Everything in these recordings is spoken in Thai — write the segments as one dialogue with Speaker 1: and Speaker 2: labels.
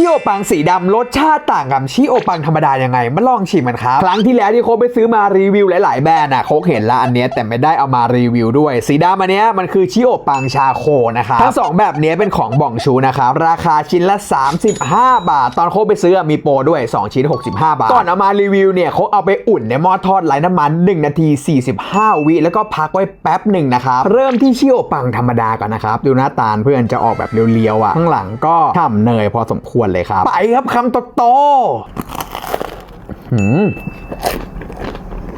Speaker 1: ชิโอปังสีดำรสชาติต่างกับชิโอปังธรรมดายังไงมาลองชิมกันครับ ครั้งที่แล้วที่โคไปซื้อมารีวิวหลาย ๆ แบรนด์อะโคเห็นละอันเนี้ยแต่ไม่ได้เอามารีวิวด้วย สีดำอันเนี้ยมันคือชิโอปังชาโคนะครับทั้งสองแบบเนี้ยเป็นของบ่องชูนะครับราคาชิ้นละ 35 บาท ตอนโคไปซื้อมีโปรด้วย 2 ชิ้น 65 บาทก่อนเอามารีวิวเนี่ยโคเอาไปอุ่นในหม้อทอดไร้น้ำมัน 1 นาที 45 วิแล้วก็พักไว้แป๊บหนึ่งนะครับเริ่มที่ชิโอปังธรรมดาก่อนนะครับดูหน้าตาเพื่อนจะออกแบบเรียวๆอะข้างหลังก็ฉ่ำเนยพอสมควรเลยครับ ไปครับคำโตๆหืม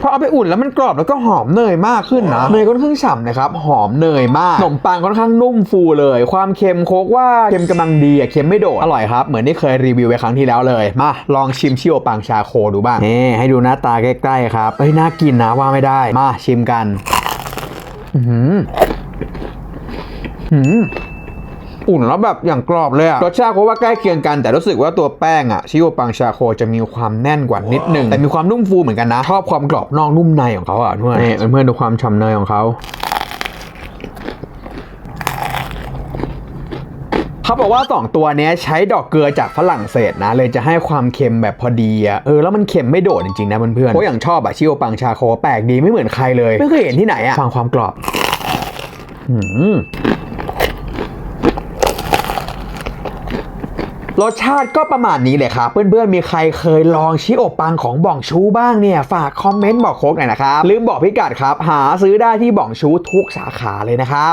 Speaker 1: พอเอาไปอุ่นแล้วมันกรอบแล้วก็หอมเนยมากขึ้นนะเนยค่อนข้างฉ่ำนะครับหอมเนยมากขนมปังค่อนข้างนุ่มฟูเลย ความเค็มโคกว่าเค็มกำลังดีอะเค็มไม่โดดอร่อยครับเหมือนที่เคยรีวิวไปครั้งที่แล้วเลยมาลองชิมชิโอปังชาโคดูบ้างนี่ให้ดูหน้าตาใกล้ๆครับเฮ้ยน่ากินนะว่าไม่ได้มาชิมกัน อื้อหือหืม อุ่นแล้วแบบอย่างกรอบเลยอะรสชาติเพราะว่าใกล้เคียงกันแต่รู้สึกว่าตัวแป้งอะชิโอปังชาโคจะมีความแน่นกว่านิดนึงแต่มีความนุ่มฟูเหมือนกันนะชอบความกรอบนอกนุ่มในของเขาอะเพื่อนนี่เพื่อนๆดูความฉ่ำเนยของเขาเขาบอกว่า 2 ตัวเนี้ยใช้ดอกเกลือจากฝรั่งเศสนะ เลยจะให้ความเค็มแบบพอดีอะเออแล้วมันเค็มไม่โดดจริงๆนะเพื่อนๆเพราะอย่างชอบอะชิโอปังชาโคแปลกดีไม่เหมือนใครเลย ไม่เคยเห็นที่ไหนอะฟังความกรอบหืม รสชาติก็ประมาณนี้เลยครับ เพื่อนๆ มีใครเคยลองชิโอปังของบ่องชูบ้างเนี่ย ฝากคอมเมนต์บอกโค้กหน่อยนะครับ ลืมบอกพิกัดครับ หาซื้อได้ที่บ่องชูทุกสาขาเลยนะครับ